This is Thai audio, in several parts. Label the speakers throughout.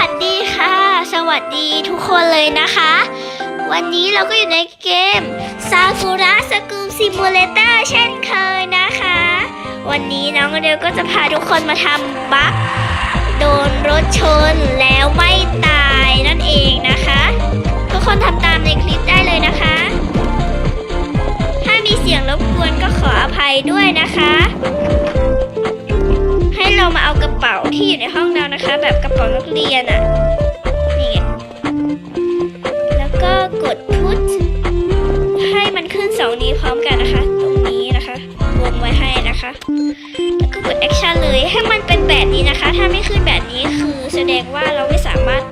Speaker 1: วัสดีค่ะ สวัสดีทุกคนเลยนะคะ วันนี้เราก็อยู่ในเกมซากุระสกูซิมูเลเตอร์เช่นเคยนะคะ วันนี้น้องเดลก็จะพาทุกคนมาทำบั๊กโดนรถชนแล้วไม่ตายนั่นเองนะคะ ทุกคนทำตามในคลิปได้เลยนะคะ ถ้ามีเสียงรบกวนก็ขออภัยด้วยนะคะ เรียนอะ่ะ นี่ไง แล้วก็กดพุทให้มันขึ้นสองนี้พร้อมกันนะคะ ตรงนี้นะคะ วงไว้ให้นะคะ แล้วก็กดแอคชั่นเลยให้มันเป็นแบบนี้นะคะ ถ้าไม่ขึ้นแบบนี้คือแสดงว่าเราไม่สามารถ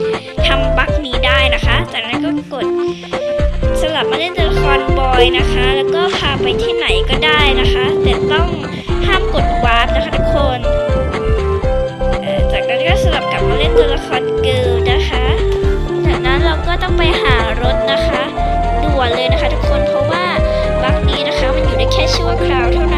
Speaker 1: ทำบั๊กนี้ได้นะคะ จากนั้นก็กดสลับมาเล่นตัวละครบอยนะคะ แล้วก็พาไปที่ไหนก็ได้ เลยนะคะ ทุกคนเพราะว่าบักนี้นะคะมันอยู่ได้แค่ชั่วคราวเท่านั้น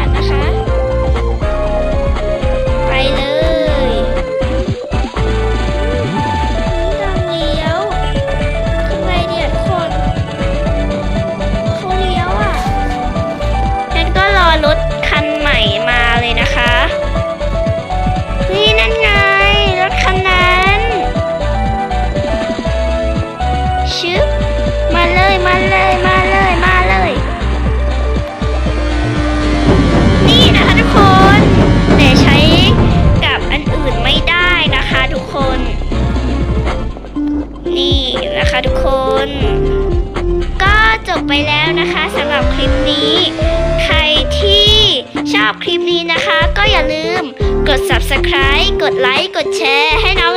Speaker 1: ทุกคน ก็จบไปแล้วนะคะสำหรับคลิปนี้ ใครที่ชอบคลิปนี้นะคะ ก็อย่าลืมกด subscribe กดไลค์ กดแชร์ให้น้อง